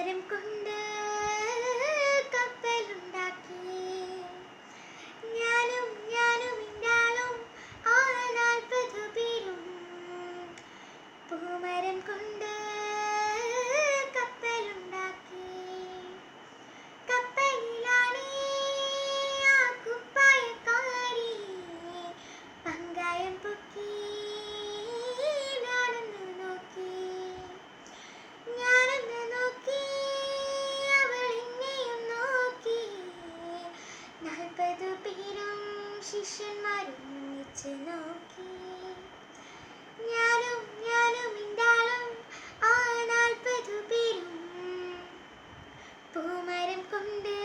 കരം കൊണ്ട് കപ്പലുണ്ടാക്കി. ഞാനും ഞാനും ഇന്നാളും ആ നാൽപ്പത് പേരും. പൂമരം കൊണ്ട് നാൽപ്പത് പേരും ശിഷ്യന്മാരൊന്നിച്ച് നോക്കി. ഞാനും ഞാനും ഇണ്ടാളും ആ നാൽപ്പതു പേരും. പൂമരം കൊണ്ട്